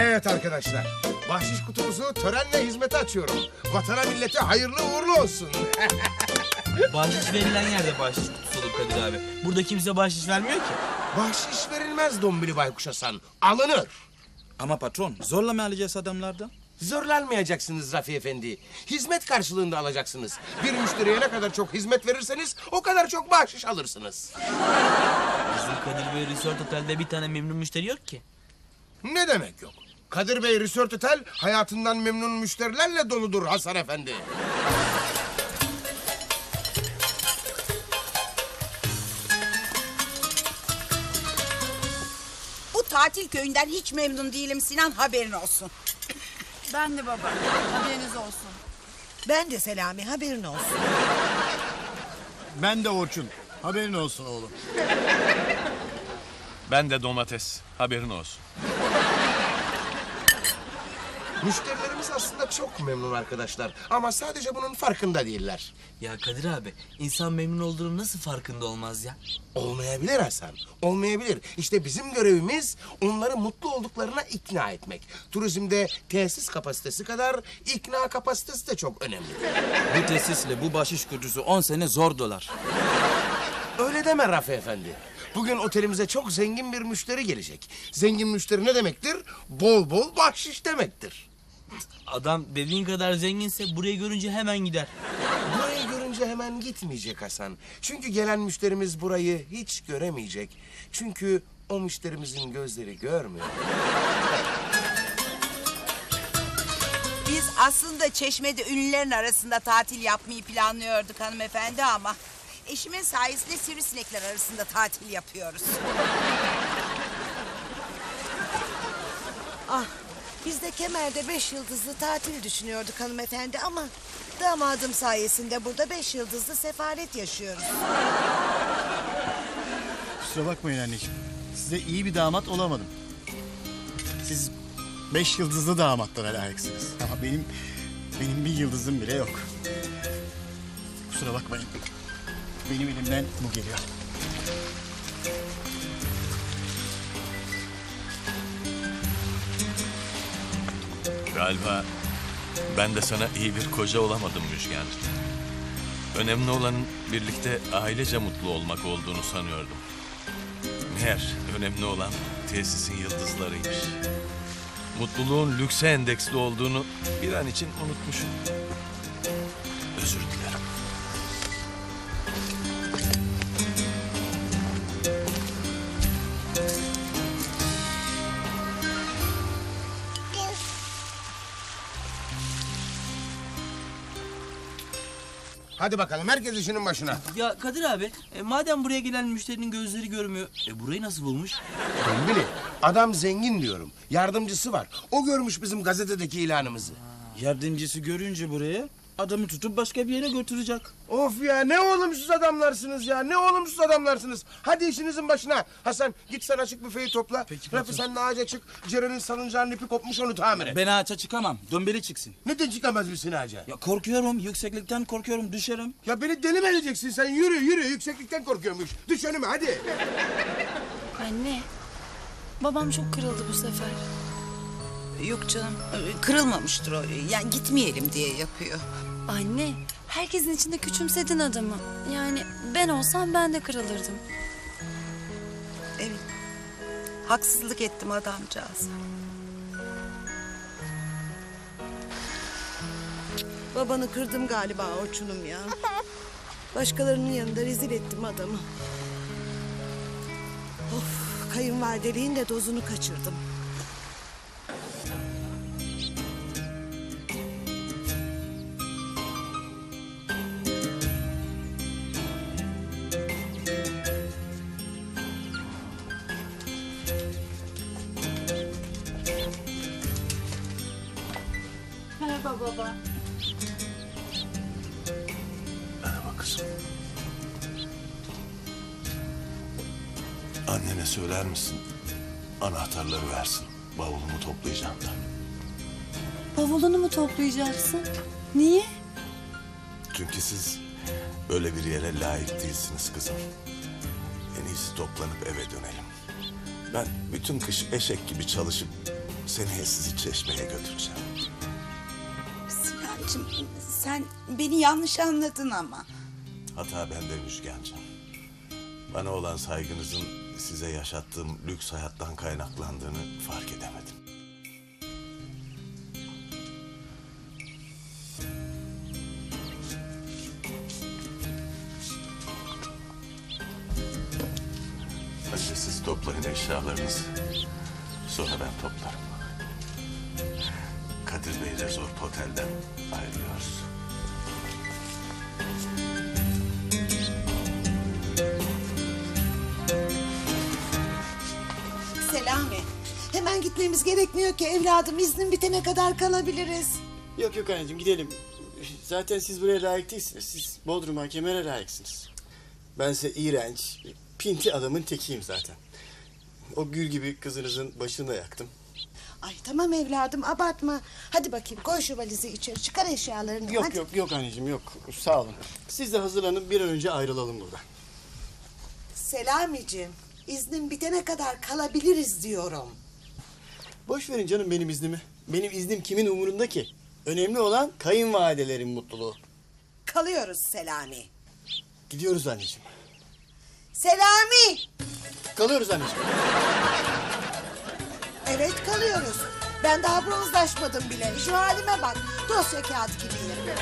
Evet arkadaşlar. Bahşiş kutumuzu törenle hizmete açıyorum. Vatana millete hayırlı uğurlu olsun. Bahşiş verilen yerde bahşiş kutusu olur Kadir abi. Burada kimse bahşiş vermiyor ki. Bahşiş verilmez Dombili Baykuş Hasan. Alınır. Ama patron zorla mı alacağız adamlardan? Zorlanmayacaksınız Rafi Efendi. Hizmet karşılığında alacaksınız. Bir müşteriye ne kadar çok hizmet verirseniz o kadar çok bahşiş alırsınız. Bizim Kadir Bey Resort Otel'de bir tane memnun müşteri yok ki. Ne demek yok? Kadir Bey Resort Otel hayatından memnun müşterilerle doludur Hasan Efendi. Bu tatil köyünden hiç memnun değilim Sinan haberin olsun. Ben de baba. Haberiniz olsun. Ben de Selami haberin olsun. Ben de Orçun. Haberin olsun oğlum. Ben de domates. Haberin olsun. Müşterilerimiz aslında çok memnun arkadaşlar. Ama sadece bunun farkında değiller. Ya Kadir abi insan memnun olduğunun nasıl farkında olmaz ya? Olmayabilir Hasan. Olmayabilir. İşte bizim görevimiz onları mutlu olduklarına ikna etmek. Turizmde tesis kapasitesi kadar ikna kapasitesi de çok önemli. Bu tesisle bu bahşiş kutusu 10 sene zor dolar. Öyle deme Rafi Efendi. Bugün otelimize çok zengin bir müşteri gelecek. Zengin müşteri ne demektir? Bol bol bahşiş demektir. Adam dediğin kadar zenginse burayı görünce hemen gider. Burayı görünce hemen gitmeyecek Hasan. Çünkü gelen müşterimiz burayı hiç göremeyecek. Çünkü o müşterimizin gözleri görmüyor. Biz aslında Çeşme'de ünlülerin arasında tatil yapmayı planlıyorduk hanımefendi ama... ...eşimin sayesinde sivrisinekler arasında tatil yapıyoruz. Ah biz de Kemer'de beş yıldızlı tatil düşünüyorduk hanımefendi ama... ...damadım sayesinde burada beş yıldızlı sefalet yaşıyoruz. Kusura bakmayın anneciğim. Size iyi bir damat olamadım. Siz beş yıldızlı damatlara layıksınız. Ama benim benim bir yıldızım bile yok. Kusura bakmayın. Benim elimden bu geliyor. Galiba ben de sana iyi bir koca olamadım Müjgan'cığım. Önemli olanın birlikte ailece mutlu olmak olduğunu sanıyordum. Meğer önemli olan tesisin yıldızlarıymış. Mutluluğun lükse endeksli olduğunu bir an için unutmuşum. Özür dilerim. Hadi bakalım herkes işinin başına. Ya Kadir abi e, madem buraya gelen müşterinin gözleri görmüyor. E burayı nasıl bulmuş? Dombili, adam zengin diyorum. Yardımcısı var. O görmüş bizim gazetedeki ilanımızı. Yardımcısı görünce buraya adamı tutup başka bir yere götürecek. Of ya ne olumsuz adamlarsınız ya. Ne olumsuz adamlarsınız. Hadi işinizin başına. Hasan git sen açık büfeyi topla. Peki, Rafi sen de ağaca çık. Ceren'in salıncağının ipi kopmuş onu tamir et. Ben ağaça çıkamam. Dömbeli çıksın. Neden çıkamaz mısın ağaca? Ya korkuyorum. Yükseklikten korkuyorum. Düşerim. Ya beni deli mi edeceksin sen? Yürü yürü yükseklikten korkuyormuş. Düş önüme hadi. Anne. Babam çok kırıldı bu sefer. Yok canım kırılmamıştır o. Yani gitmeyelim diye yapıyor. Anne. Herkesin içinde küçümsedin adamı. Yani ben olsam ben de kırılırdım. Evet. Haksızlık ettim adamcağıza. Babanı kırdım galiba Orçun'um ya. Başkalarının yanında rezil ettim adamı. Of kayınvalideliğin de dozunu kaçırdım. Baba. Merhaba kızım. Annene söyler misin? Anahtarları versin. Bavulumu toplayacağım da. Bavulunu mu toplayacaksın? Niye? Çünkü siz öyle bir yere layık değilsiniz kızım. En iyisi toplanıp eve dönelim. Ben bütün kış eşek gibi çalışıp seneye sizi çeşmeye götüreceğim. Sinancığım sen beni yanlış anladın ama. Hata bende Müjgancığım. Bana olan saygınızın size yaşattığım lüks hayattan kaynaklandığını fark edemedim. Önce siz toplayın eşyalarınızı. Sonra ben toplarım. Kadir Bey Resort Otel'den ayrılıyoruz. Selami. Hemen gitmemiz gerekmiyor ki evladım. iznin bitene kadar kalabiliriz. Yok yok anneciğim gidelim. Zaten siz buraya layık değilsiniz. Siz Bodrum'a, Kemer'e layıksınız. Ben size iğrenç, pinti adamın tekiyim zaten. O gül gibi kızınızın başını da yaktım. Ay tamam evladım abartma. Hadi bakayım koy şu valizi içeri. Çıkar eşyalarını. Yok hadi. yok yok anneciğim yok. Sağ olun. Siz de hazırlanın bir an önce ayrılalım buradan. Selamicim. iznin bitene kadar kalabiliriz diyorum. Boş verin canım benim iznimi. Benim iznim kimin umurunda ki? Önemli olan kayınvalidelerin mutluluğu. Kalıyoruz Selami. Gidiyoruz anneciğim. Selami! Kalıyoruz anneciğim. Evet kalıyoruz. Ben daha bronzlaşmadım bile. Şu halime bak. Dosya kağıt gibiyim.